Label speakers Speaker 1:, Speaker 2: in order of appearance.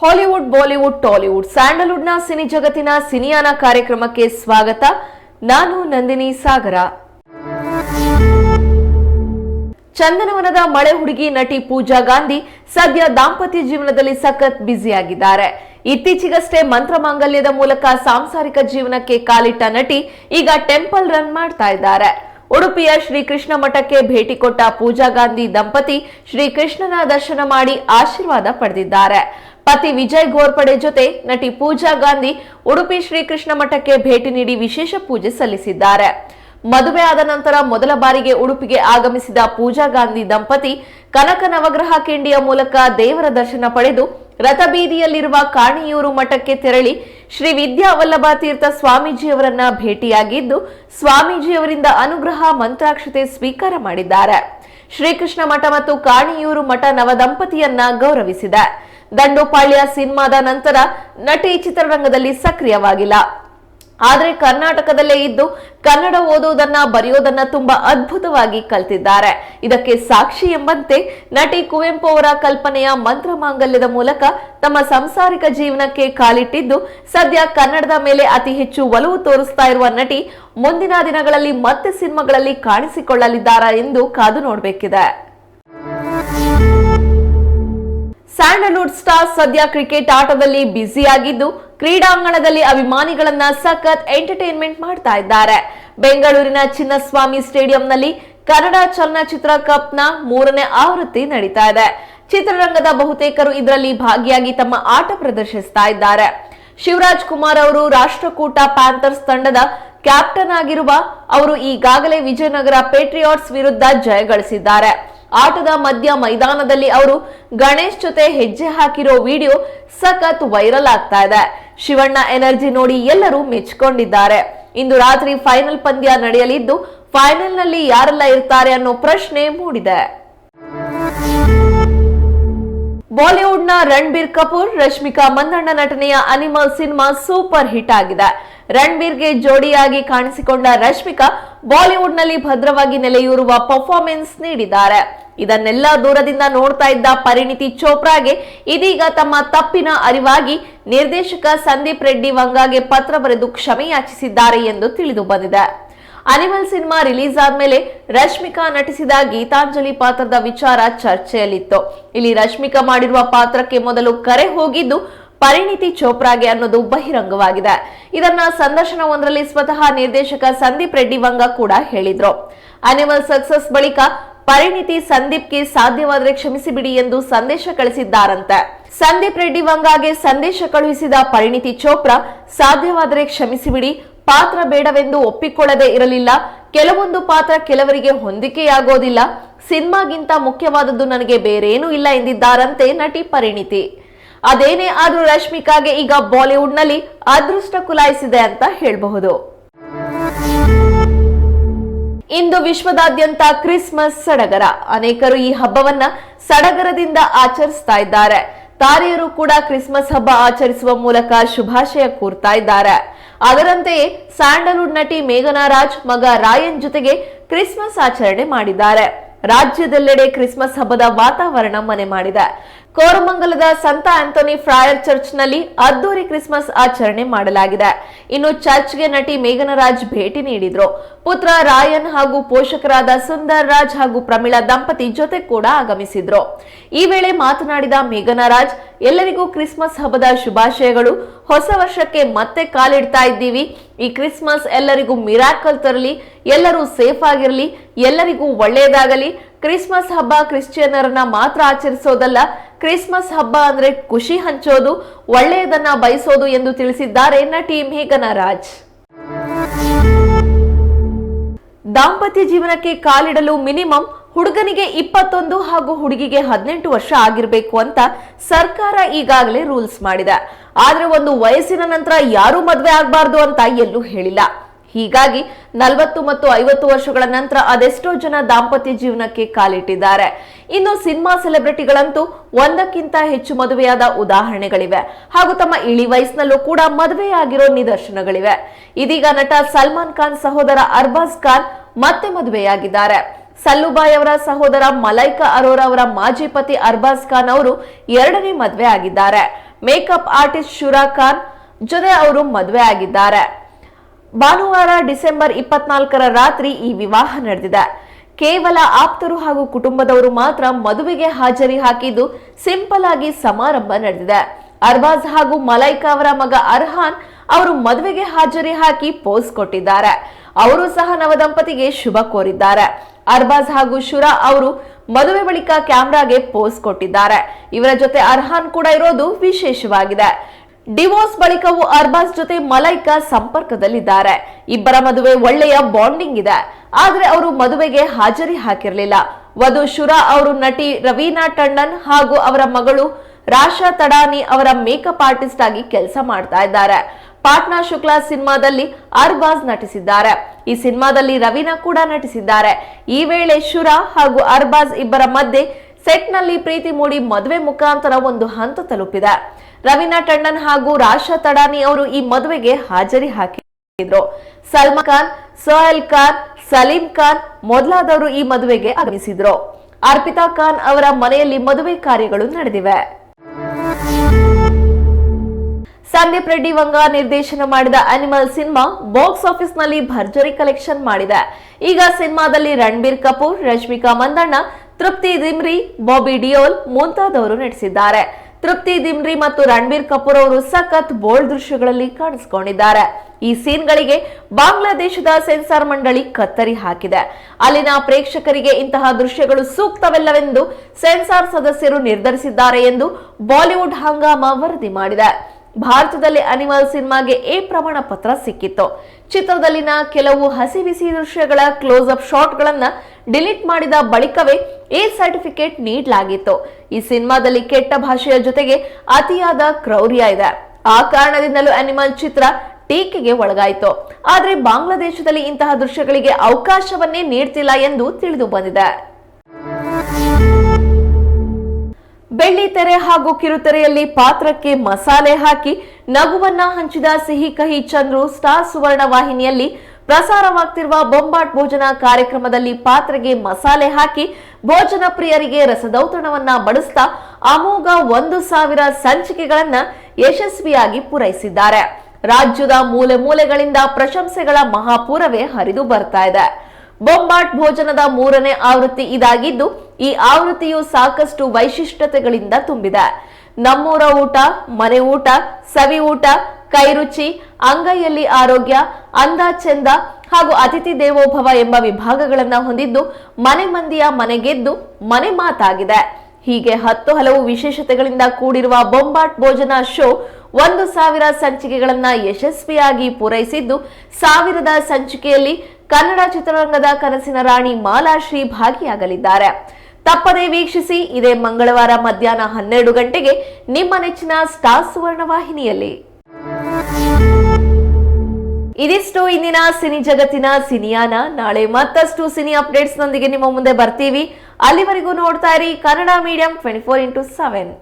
Speaker 1: Hollywood, Bollywood, Tollywood. ಸ್ಯಾಂಡಲ್ವುಡ್ನ ಸಿನಿ ಜಗತ್ತಿನ ಸಿನಿಯಾನ ಕಾರ್ಯಕ್ರಮಕ್ಕೆ ಸ್ವಾಗತ. ನಾನು ನಂದಿನಿ ಸಾಗರ. ಚಂದನವನದ ಮಳೆ ಹುಡುಗಿ ನಟಿ ಪೂಜಾ ಗಾಂಧಿ ಸದ್ಯ ದಾಂಪತ್ಯ ಜೀವನದಲ್ಲಿ ಸಖತ್ ಬ್ಯುಸಿಯಾಗಿದ್ದಾರೆ. ಇತ್ತೀಚೆಗಷ್ಟೇ ಮಂತ್ರಮಾಂಗಲ್ಯದ ಮೂಲಕ ಸಾಂಸಾರಿಕ ಜೀವನಕ್ಕೆ ಕಾಲಿಟ್ಟ ನಟಿ ಈಗ ಟೆಂಪಲ್ ರನ್ ಮಾಡ್ತಾ ಇದ್ದಾರೆ. ಉಡುಪಿಯ ಶ್ರೀಕೃಷ್ಣ ಮಠಕ್ಕೆ ಭೇಟಿ ಕೊಟ್ಟ ಪೂಜಾ ಗಾಂಧಿ ದಂಪತಿ ಶ್ರೀಕೃಷ್ಣನ ದರ್ಶನ ಮಾಡಿ ಆಶೀರ್ವಾದ ಪಡೆದಿದ್ದಾರೆ. ಪತಿ ವಿಜಯ್ ಘೋರ್ಪಡೆ ಜೊತೆ ನಟಿ ಪೂಜಾ ಗಾಂಧಿ ಉಡುಪಿ ಶ್ರೀಕೃಷ್ಣ ಮಠಕ್ಕೆ ಭೇಟಿ ನೀಡಿ ವಿಶೇಷ ಪೂಜೆ ಸಲ್ಲಿಸಿದ್ದಾರೆ. ಮದುವೆ ಆದ ನಂತರ ಮೊದಲ ಬಾರಿಗೆ ಉಡುಪಿಗೆ ಆಗಮಿಸಿದ ಪೂಜಾ ಗಾಂಧಿ ದಂಪತಿ ಕನಕ ನವಗ್ರಹ ಕಿಂಡಿಯ ಮೂಲಕ ದೇವರ ದರ್ಶನ ಪಡೆದು ರಥಬೀದಿಯಲ್ಲಿರುವ ಕಾಣಿಯೂರು ಮಠಕ್ಕೆ ತೆರಳಿ ಶ್ರೀ ವಿದ್ಯಾವಲ್ಲಭ ತೀರ್ಥ ಸ್ವಾಮೀಜಿಯವರನ್ನ ಭೇಟಿಯಾಗಿದ್ದು, ಸ್ವಾಮೀಜಿಯವರಿಂದ ಅನುಗ್ರಹ ಮಂತ್ರಾಕ್ಷತೆ ಸ್ವೀಕಾರ ಮಾಡಿದ್ದಾರೆ. ಶ್ರೀಕೃಷ್ಣ ಮಠ ಮತ್ತು ಕಾಣಿಯೂರು ಮಠ ನವದಂಪತಿಯನ್ನ ಗೌರವಿಸಿದೆ. ದಂಡೋಪಾಳ್ಯ ಸಿನಿಮಾದ ನಂತರ ನಟಿ ಚಿತ್ರರಂಗದಲ್ಲಿ ಸಕ್ರಿಯವಾಗಿಲ್ಲ. ಆದರೆ ಕರ್ನಾಟಕದಲ್ಲೇ ಇದ್ದು ಕನ್ನಡ ಓದುವುದನ್ನ ಬರೆಯೋದನ್ನ ತುಂಬಾ ಅದ್ಭುತವಾಗಿ ಕಲ್ತಿದ್ದಾರೆ. ಇದಕ್ಕೆ ಸಾಕ್ಷಿ ಎಂಬಂತೆ ನಟಿ ಕುವೆಂಪು ಅವರ ಕಲ್ಪನೆಯ ಮಂತ್ರ ಮಾಂಗಲ್ಯದ ಮೂಲಕ ತಮ್ಮ ಸಂಸಾರಿಕ ಜೀವನಕ್ಕೆ ಕಾಲಿಟ್ಟಿದ್ದು ಸದ್ಯ ಕನ್ನಡದ ಮೇಲೆ ಅತಿ ಹೆಚ್ಚು ಒಲವು ತೋರಿಸ್ತಾ ಇರುವ ನಟಿ ಮುಂದಿನ ದಿನಗಳಲ್ಲಿ ಮತ್ತೆ ಸಿನಿಮಾಗಳಲ್ಲಿ ಕಾಣಿಸಿಕೊಳ್ಳಲಿದ್ದಾರಾ ಎಂದು ಕಾದು ನೋಡಬೇಕಿದೆ. ಸ್ಯಾಂಡಲ್ವುಡ್ ಸ್ಟಾರ್ ಸದ್ಯ ಕ್ರಿಕೆಟ್ ಆಟದಲ್ಲಿ ಬ್ಯುಸಿಯಾಗಿದ್ದು, ಕ್ರೀಡಾಂಗಣದಲ್ಲಿ ಅಭಿಮಾನಿಗಳನ್ನ ಸಖತ್ ಎಂಟರ್ಟೈನ್ಮೆಂಟ್ ಮಾಡ್ತಾ ಇದ್ದಾರೆ. ಬೆಂಗಳೂರಿನ ಚಿನ್ನಸ್ವಾಮಿ ಸ್ಟೇಡಿಯಂನಲ್ಲಿ ಕನ್ನಡ ಚಲನಚಿತ್ರ ಕಪ್ನ ಮೂರನೇ ಆವೃತ್ತಿ ನಡೀತಾ ಇದೆ. ಚಿತ್ರರಂಗದ ಬಹುತೇಕರು ಇದರಲ್ಲಿ ಭಾಗಿಯಾಗಿ ತಮ್ಮ ಆಟ ಪ್ರದರ್ಶಿಸ್ತಾ ಇದ್ದಾರೆ. ಶಿವರಾಜ್ ಕುಮಾರ್ ಅವರು ರಾಷ್ಟ್ರಕೂಟ ಪ್ಯಾಂಥರ್ಸ್ ತಂಡದ ಕ್ಯಾಪ್ಟನ್ ಆಗಿರುವ ಅವರು ಈಗಾಗಲೇ ವಿಜಯನಗರ ಪೇಟ್ರಿಯಾಟ್ಸ್ ವಿರುದ್ಧ ಜಯ ಗಳಿಸಿದ್ದಾರೆ. ಆಟದ ಮಧ್ಯ ಮೈದಾನದಲ್ಲಿ ಅವರು ಗಣೇಶ್ ಜೊತೆ ಹೆಜ್ಜೆ ಹಾಕಿರೋ ವಿಡಿಯೋ ಸಖತ್ ವೈರಲ್ ಆಗ್ತಾ ಇದೆ. ಶಿವಣ್ಣ ಎನರ್ಜಿ ನೋಡಿ ಎಲ್ಲರೂ ಮೆಚ್ಕೊಂಡಿದ್ದಾರೆ. ಇಂದು ರಾತ್ರಿ ಫೈನಲ್ ಪಂದ್ಯ ನಡೆಯಲಿದ್ದು ಫೈನಲ್ನಲ್ಲಿ ಯಾರೆಲ್ಲ ಇರ್ತಾರೆ ಅನ್ನೋ ಪ್ರಶ್ನೆ ಮೂಡಿದೆ. ಬಾಲಿವುಡ್ನ ರಣಬೀರ್ ಕಪೂರ್, ರಶ್ಮಿಕಾ ಮಂದಣ್ಣ ನಟನೆಯ ಅನಿಮಲ್ ಸಿನಿಮಾ ಸೂಪರ್ ಹಿಟ್ ಆಗಿದೆ. ರಣಬೀರ್ಗೆ ಜೋಡಿಯಾಗಿ ಕಾಣಿಸಿಕೊಂಡ ರಶ್ಮಿಕಾ ಬಾಲಿವುಡ್ನಲ್ಲಿ ಭದ್ರವಾಗಿ ನೆಲೆಯೂರುವ ಪರ್ಫಾರ್ಮೆನ್ಸ್ ನೀಡಿದ್ದಾರೆ. ಇದನ್ನೆಲ್ಲ ದೂರದಿಂದ ನೋಡ್ತಾ ಇದ್ದ ಪರಿಣಿತಿ ಚೋಪ್ರಾಗೆ ಇದೀಗ ತಮ್ಮ ತಪ್ಪಿನ ಅರಿವಾಗಿ ನಿರ್ದೇಶಕ ಸಂದೀಪ್ ರೆಡ್ಡಿ ವಂಗಾಗೆ ಪತ್ರ ಬರೆದು ಕ್ಷಮೆ ಯಾಚಿಸಿದ್ದಾರೆ ಎಂದು ತಿಳಿದು ಬಂದಿದೆ. ಅನಿಮಲ್ ಸಿನಿಮಾ ರಿಲೀಸ್ ಆದ್ಮೇಲೆ ರಶ್ಮಿಕಾ ನಟಿಸಿದ ಗೀತಾಂಜಲಿ ಪಾತ್ರದ ವಿಚಾರ ಚರ್ಚೆಯಲ್ಲಿತ್ತು. ಇಲ್ಲಿ ರಶ್ಮಿಕಾ ಮಾಡಿರುವ ಪಾತ್ರಕ್ಕೆ ಮೊದಲು ಕರೆ ಹೋಗಿದ್ದು ಪರಿಣಿತಿ ಚೋಪ್ರಾಗೆ ಅನ್ನೋದು ಬಹಿರಂಗವಾಗಿದೆ. ಇದನ್ನ ಸಂದರ್ಶನವೊಂದರಲ್ಲಿ ಸ್ವತಃ ನಿರ್ದೇಶಕ ಸಂದೀಪ್ ರೆಡ್ಡಿ ವಂಗ ಕೂಡ ಹೇಳಿದ್ರು. ಅನಿಮಲ್ ಸಕ್ಸಸ್ ಬಳಿಕ ಪರಿಣಿತಿ ಸಂದೀಪ್ಗೆ ಸಾಧ್ಯವಾದರೆ ಕ್ಷಮಿಸಿ ಬಿಡಿ ಎಂದು ಸಂದೇಶ ಕಳಿಸಿದ್ದಾರಂತೆ. ಸಂದೀಪ್ ರೆಡ್ಡಿ ವಂಗಾಗೆ ಸಂದೇಶ ಕಳುಹಿಸಿದ ಪರಿಣಿತಿ ಚೋಪ್ರಾ, ಸಾಧ್ಯವಾದರೆ ಕ್ಷಮಿಸಿ ಬಿಡಿ ಪಾತ್ರ ಬೇಡವೆಂದು ಒಪ್ಪಿಕೊಳ್ಳದೆ ಇರಲಿಲ್ಲ. ಕೆಲವೊಂದು ಪಾತ್ರ ಕೆಲವರಿಗೆ ಹೊಂದಿಕೆಯಾಗೋದಿಲ್ಲ. ಸಿನಿಮಾಗಿಂತ ಮುಖ್ಯವಾದದ್ದು ನನಗೆ ಬೇರೇನೂ ಇಲ್ಲ ಎಂದಿದ್ದಾರಂತೆ ನಟಿ ಪರಿಣಿತಿ. ಅದೇನೇ ಆದ್ರೂ ರಶ್ಮಿಕಾಗೆ ಈಗ ಬಾಲಿವುಡ್ನಲ್ಲಿ ಅದೃಷ್ಟ ಕುಲಾಯಿಸಿದೆ ಅಂತ ಹೇಳಬಹುದು. ಇಂದು ವಿಶ್ವದಾದ್ಯಂತ ಕ್ರಿಸ್ಮಸ್ ಸಡಗರ. ಅನೇಕರು ಈ ಹಬ್ಬವನ್ನ ಸಡಗರದಿಂದ ಆಚರಿಸ್ತಾ ಇದ್ದಾರೆ. ತಾರೆಯರು ಕೂಡ ಕ್ರಿಸ್ಮಸ್ ಹಬ್ಬ ಆಚರಿಸುವ ಮೂಲಕ ಶುಭಾಶಯ ಕೋರ್ತಾ ಇದ್ದಾರೆ. ಅದರಂತೆಯೇ ಸ್ಯಾಂಡಲ್ವುಡ್ ನಟಿ ಮೇಘನಾ ರಾಜ್ ಮಗ ರಾಯನ್ ಜೊತೆಗೆ ಕ್ರಿಸ್ಮಸ್ ಆಚರಣೆ ಮಾಡಿದ್ದಾರೆ. ರಾಜ್ಯದೆಲ್ಲೆಡೆ ಕ್ರಿಸ್ಮಸ್ ಹಬ್ಬದ ವಾತಾವರಣ ಮನೆ ಮಾಡಿದೆ. ಕೋರಮಂಗಲದ ಸಂತ ಆಂಥೋನಿ ಫ್ರಾಯರ್ ಚರ್ಚ್ನಲ್ಲಿ ಅದ್ದೂರಿ ಕ್ರಿಸ್ಮಸ್ ಆಚರಣೆ ಮಾಡಲಾಗಿದೆ. ಇನ್ನು ಚರ್ಚ್ಗೆ ನಟಿ ಮೇಘನರಾಜ್ ಭೇಟಿ ನೀಡಿದ್ರು. ಪುತ್ರ ರಾಯನ್ ಹಾಗೂ ಪೋಷಕರಾದ ಸುಂದರ್ ರಾಜ್ ಹಾಗೂ ಪ್ರಮೀಳಾ ದಂಪತಿ ಜೊತೆ ಕೂಡ ಆಗಮಿಸಿದ್ರು. ಈ ವೇಳೆ ಮಾತನಾಡಿದ ಮೇಘನರಾಜ್ ಎಲ್ಲರಿಗೂ ಕ್ರಿಸ್ಮಸ್ ಹಬ್ಬದ ಶುಭಾಶಯಗಳು. ಹೊಸ ವರ್ಷಕ್ಕೆ ಮತ್ತೆ ಕಾಲಿಡ್ತಾ ಇದ್ದೀವಿ. ಈ ಕ್ರಿಸ್ಮಸ್ ಎಲ್ಲರಿಗೂ ಮಿರಾಕಲ್ ತರಲಿ, ಎಲ್ಲರೂ ಸೇಫ್ ಆಗಿರಲಿ, ಎಲ್ಲರಿಗೂ ಒಳ್ಳೆಯದಾಗಲಿ ಕ್ರಿಸ್ಮಸ್ ಹಬ್ಬ ಕ್ರಿಶ್ಚಿಯನ್ನರನ್ನ ಮಾತ್ರ ಆಚರಿಸೋದಲ್ಲ, ಕ್ರಿಸ್ಮಸ್ ಹಬ್ಬ ಅಂದ್ರೆ ಖುಷಿ ಹಂಚೋದು, ಒಳ್ಳೆಯದನ್ನ ಬಯಸೋದು ಎಂದು ತಿಳಿಸಿದ್ದಾರೆ ನಟಿ ಮೇಘನಾ ರಾಜ್. ದಾಂಪತ್ಯ ಜೀವನಕ್ಕೆ ಕಾಲಿಡಲು ಮಿನಿಮಮ್ ಹುಡುಗನಿಗೆ ಇಪ್ಪತ್ತೊಂದು ಹಾಗೂ ಹುಡುಗಿಗೆ ಹದಿನೆಂಟು ವರ್ಷ ಆಗಿರಬೇಕು ಅಂತ ಸರ್ಕಾರ ಈಗಾಗಲೇ ರೂಲ್ಸ್ ಮಾಡಿದೆ. ಆದ್ರೆ ಒಂದು ವಯಸ್ಸಿನ ನಂತರ ಯಾರೂ ಮದುವೆ ಆಗಬಾರ್ದು ಅಂತ ಎಲ್ಲೂ ಹೇಳಿಲ್ಲ. ಹೀಗಾಗಿ ನಲವತ್ತು ಮತ್ತು ಐವತ್ತು ವರ್ಷಗಳ ನಂತರ ಅದೆಷ್ಟೋ ಜನ ದಾಂಪತ್ಯ ಜೀವನಕ್ಕೆ ಕಾಲಿಟ್ಟಿದ್ದಾರೆ. ಇನ್ನು ಸಿನಿಮಾ ಸೆಲೆಬ್ರಿಟಿಗಳಂತೂ ಒಂದಕ್ಕಿಂತ ಹೆಚ್ಚು ಮದುವೆಯಾದ ಉದಾಹರಣೆಗಳಿವೆ. ಹಾಗೂ ತಮ್ಮ ಇಳಿ ವಯಸ್ಸಿನಲ್ಲೂ ಕೂಡ ಮದುವೆಯಾಗಿರೋ ನಿದರ್ಶನಗಳಿವೆ. ಇದೀಗ ನಟ ಸಲ್ಮಾನ್ ಖಾನ್ ಸಹೋದರ ಅರ್ಬಾಜ್ ಖಾನ್ ಮತ್ತೆ ಮದುವೆಯಾಗಿದ್ದಾರೆ. ಸಲ್ಲುಬಾಯ್ ಅವರ ಸಹೋದರ ಮಲೈಕಾ ಅರೋರಾ ಅವರ ಮಾಜಿ ಪತಿ ಅರ್ಬಾಜ್ ಖಾನ್ ಅವರು ಎರಡನೇ ಮದುವೆ ಆಗಿದ್ದಾರೆ. ಮೇಕಪ್ ಆರ್ಟಿಸ್ಟ್ ಶುರಾ ಖಾನ್ ಜೊತೆ ಅವರು ಮದುವೆ ಆಗಿದ್ದಾರೆ. ಭಾನುವಾರ ಡಿಸೆಂಬರ್ ಇಪ್ಪತ್ನಾಲ್ಕರ ರಾತ್ರಿ ಈ ವಿವಾಹ ನಡೆದಿದೆ. ಕೇವಲ ಆಪ್ತರು ಹಾಗೂ ಕುಟುಂಬದವರು ಮಾತ್ರ ಮದುವೆಗೆ ಹಾಜರಿ ಹಾಕಿದ್ದು ಸಿಂಪಲ್ ಆಗಿ ಸಮಾರಂಭ ನಡೆದಿದೆ. ಅರ್ಬಾಜ್ ಹಾಗೂ ಮಲೈಕಾ ಅವರ ಮಗ ಅರ್ಹಾನ್ ಅವರು ಮದುವೆಗೆ ಹಾಜರಿ ಹಾಕಿ ಪೋಸ್ ಕೊಟ್ಟಿದ್ದಾರೆ. ಅವರು ಸಹ ನವದಂಪತಿಗೆ ಶುಭ ಕೋರಿದ್ದಾರೆ. ಅರ್ಬಾಜ್ ಹಾಗೂ ಶುರಾ ಅವರು ಮದುವೆ ಬಳಿಕ ಕ್ಯಾಮ್ರಾಗೆ ಪೋಸ್ ಕೊಟ್ಟಿದ್ದಾರೆ. ಇವರ ಜೊತೆ ಅರ್ಹಾನ್ ಕೂಡ ಇರೋದು ವಿಶೇಷವಾಗಿದೆ. ಡಿವೋರ್ಸ್ ಬಳಿಕವೂ ಅರ್ಬಾಸ್ ಜೊತೆ ಮಲೈಕಾ ಸಂಪರ್ಕದಲ್ಲಿದ್ದಾರೆ. ಇಬ್ಬರ ಮದುವೆ ಒಳ್ಳೆಯ ಬಾಂಡಿಂಗ್ ಇದೆ. ಆದ್ರೆ ಅವರು ಮದುವೆಗೆ ಹಾಜರಿ ಹಾಕಿರಲಿಲ್ಲ. ವಧು ಶುರಾ ಅವರು ನಟಿ ರವೀನಾ ಟಂಡನ್ ಹಾಗೂ ಅವರ ಮಗಳು ರಾಶಾ ತಡಾನಿ ಅವರ ಮೇಕಪ್ ಆರ್ಟಿಸ್ಟ್ ಆಗಿ ಕೆಲಸ ಮಾಡ್ತಾ ಇದ್ದಾರೆ. ಪಾಟ್ನಾ ಶುಕ್ಲಾ ಸಿನಿಮಾದಲ್ಲಿ ಅರ್ಬಾಜ್ ನಟಿಸಿದ್ದಾರೆ. ಈ ಸಿನಿಮಾದಲ್ಲಿ ರವೀನಾ ಕೂಡ ನಟಿಸಿದ್ದಾರೆ. ಈ ವೇಳೆ ಶುರಾ ಹಾಗೂ ಅರ್ಬಾಜ್ ಇಬ್ಬರ ಮಧ್ಯೆ ಸೆಟ್ನಲ್ಲಿ ಪ್ರೀತಿ ಮೂಡಿ ಮದುವೆ ಮುಖಾಂತರ ಒಂದು ಹಂತ ತಲುಪಿದೆ. ರವೀನಾ ಟಂಡನ್ ಹಾಗೂ ರಾಶಾ ತಡಾನಿ ಅವರು ಈ ಮದುವೆಗೆ ಹಾಜರಿ ಹಾಕಿದ್ರು. ಸಲ್ಮಾನ್ ಖಾನ್, ಸೋಹೆಲ್ ಖಾನ್, ಸಲೀಂ ಖಾನ್ ಮೊದಲಾದವರು ಈ ಮದುವೆಗೆ ಆಗಮಿಸಿದ್ರು. ಅರ್ಪಿತಾ ಖಾನ್ ಅವರ ಮನೆಯಲ್ಲಿ ಮದುವೆ ಕಾರ್ಯಗಳು ನಡೆದಿವೆ. ಸಂದೀಪ್ ರೆಡ್ಡಿ ವಂಗ ನಿರ್ದೇಶನ ಮಾಡಿದ ಅನಿಮಲ್ ಸಿನಿಮಾ ಬಾಕ್ಸ್ ಆಫೀಸ್ನಲ್ಲಿ ಭರ್ಜರಿ ಕಲೆಕ್ಷನ್ ಮಾಡಿದೆ. ಈಗ ಸಿನಿಮಾದಲ್ಲಿ ರಣಬೀರ್ ಕಪೂರ್, ರಶ್ಮಿಕಾ ಮಂದಣ್ಣ, ತೃಪ್ತಿ ದಿಮ್ರಿ, ಬಾಬಿ ಡಿಯೋಲ್ ಮುಂತಾದವರು ನಟಿಸಿದ್ದಾರೆ. ತೃಪ್ತಿ ದಿಮ್ರಿ ಮತ್ತು ರಣಬೀರ್ ಕಪೂರ್ ಅವರು ಸಖತ್ ಬೋಲ್ಡ್ ದೃಶ್ಯಗಳಲ್ಲಿ ಕಾಣಿಸಿಕೊಂಡಿದ್ದಾರೆ. ಈ ಸೀನ್ಗಳಿಗೆ ಬಾಂಗ್ಲಾದೇಶದ ಸೆನ್ಸಾರ್ ಮಂಡಳಿ ಕತ್ತರಿ ಹಾಕಿದೆ. ಅಲ್ಲಿನ ಪ್ರೇಕ್ಷಕರಿಗೆ ಇಂತಹ ದೃಶ್ಯಗಳು ಸೂಕ್ತವಲ್ಲವೆಂದು ಸೆನ್ಸಾರ್ ಸದಸ್ಯರು ನಿರ್ಧರಿಸಿದ್ದಾರೆ ಎಂದು ಬಾಲಿವುಡ್ ಹಂಗಾಮ ವರದಿ ಮಾಡಿದೆ. ಭಾರತದಲ್ಲಿ ಅನಿಮಲ್ ಸಿನಿಮಾಗೆ ಎ ಪ್ರಮಾಣ ಪತ್ರ ಸಿಕ್ಕಿತ್ತು. ಚಿತ್ರದಲ್ಲಿನ ಕೆಲವು ಹಸಿ ಬಿಸಿ ದೃಶ್ಯಗಳ ಕ್ಲೋಸ್ ಅಪ್ ಶಾಟ್ಗಳನ್ನ ಡಿಲೀಟ್ ಮಾಡಿದ ಬಳಿಕವೇ ಎ ಸರ್ಟಿಫಿಕೇಟ್ ನೀಡಲಾಗಿತ್ತು. ಈ ಸಿನಿಮಾದಲ್ಲಿ ಕೆಟ್ಟ ಭಾಷೆಯ ಜೊತೆಗೆ ಅತಿಯಾದ ಕ್ರೌರ್ಯ ಇದೆ. ಆ ಕಾರಣದಿಂದಲೂ ಅನಿಮಲ್ ಚಿತ್ರ ಟೀಕೆಗೆ ಒಳಗಾಯಿತು. ಆದರೆ ಬಾಂಗ್ಲಾದೇಶದಲ್ಲಿ ಇಂತಹ ದೃಶ್ಯಗಳಿಗೆ ಅವಕಾಶವನ್ನೇ ನೀಡ್ತಿಲ್ಲ ಎಂದು ತಿಳಿದು ಬಂದಿದೆ. ಬೆಳ್ಳಿ ತೆರೆ ಹಾಗೂ ಕಿರುತೆರೆಯಲ್ಲಿ ಪಾತ್ರಕ್ಕೆ ಮಸಾಲೆ ಹಾಕಿ ನಗುವನ್ನ ಹಂಚಿದ ಸಿಹಿ ಕಹಿ ಚಂದ್ರು ಸ್ಟಾರ್ ಸುವರ್ಣ ವಾಹಿನಿಯಲ್ಲಿ ಪ್ರಸಾರವಾಗ್ತಿರುವ ಬೊಂಬಾಟ್ ಭೋಜನ ಕಾರ್ಯಕ್ರಮದಲ್ಲಿ ಪಾತ್ರೆಗೆ ಮಸಾಲೆ ಹಾಕಿ ಭೋಜನ ಪ್ರಿಯರಿಗೆ ರಸದೌತಣವನ್ನ ಬಡಿಸ್ತಾ ಅಮೋಘ ಒಂದು ಸಾವಿರ ಸಂಚಿಕೆಗಳನ್ನ ಯಶಸ್ವಿಯಾಗಿ ಪೂರೈಸಿದ್ದಾರೆ. ರಾಜ್ಯದ ಮೂಲೆ ಮೂಲೆಗಳಿಂದ ಪ್ರಶಂಸೆಗಳ ಮಹಾಪೂರವೇ ಹರಿದು ಬರ್ತಾ ಇದೆ. ಬೊಂಬಾಟ್ ಭೋಜನದ ಮೂರನೇ ಆವೃತ್ತಿ ಇದಾಗಿದ್ದು, ಈ ಆವೃತ್ತಿಯು ಸಾಕಷ್ಟು ವೈಶಿಷ್ಟ್ಯತೆಗಳಿಂದ ತುಂಬಿದೆ. ನಮ್ಮೂರ ಊಟ, ಮನೆ ಊಟ, ಸವಿ ಊಟ, ಕೈರುಚಿ, ಅಂಗೈಯಲ್ಲಿ ಆರೋಗ್ಯ ಅಂದ ಚೆಂದ ಹಾಗೂ ಅತಿಥಿ ದೇವೋಭವ ಎಂಬ ವಿಭಾಗಗಳನ್ನ ಹೊಂದಿದ್ದು, ಮನೆ ಮಂದಿಯ ಮನೆಗೆದ್ದು ಮನೆ ಮಾತಾಗಿದೆ. ಹೀಗೆ ಹತ್ತು ಹಲವು ವಿಶೇಷತೆಗಳಿಂದ ಕೂಡಿರುವ ಬೊಂಬಾಟ್ ಭೋಜನ ಶೋ ಒಂದು ಸಾವಿರ ಸಂಚಿಕೆಗಳನ್ನ ಯಶಸ್ವಿಯಾಗಿ ಪೂರೈಸಿದ್ದು, ಸಾವಿರದ ಸಂಚಿಕೆಯಲ್ಲಿ ಕನ್ನಡ ಚಿತ್ರರಂಗದ ಕನಸಿನ ರಾಣಿ ಮಾಲಾಶ್ರೀ ಭಾಗಿಯಾಗಲಿದ್ದಾರೆ. ತಪ್ಪದೇ ವೀಕ್ಷಿಸಿ ಇದೇ ಮಂಗಳವಾರ ಮಧ್ಯಾಹ್ನ ಹನ್ನೆರಡು ಗಂಟೆಗೆ ನಿಮ್ಮ ನೆಚ್ಚಿನ ಸ್ಟಾರ್ ಸುವರ್ಣ ವಾಹಿನಿಯಲ್ಲಿ ಇದಿಷ್ಟು ಇಂದಿನ ಸಿನಿ ಜಗತ್ತಿನ ಸಿನಿಯಾನ. ನಾಳೆ ಮತ್ತಷ್ಟು ಸಿನಿ ಅಪ್ಡೇಟ್ಸ್ ನೊಂದಿಗೆ ನಿಮ್ಮ ಮುಂದೆ ಬರ್ತೀವಿ. ಅಲ್ಲಿವರೆಗೂ ನೋಡ್ತಾ ಇರಿ Kannada medium twenty four into seven.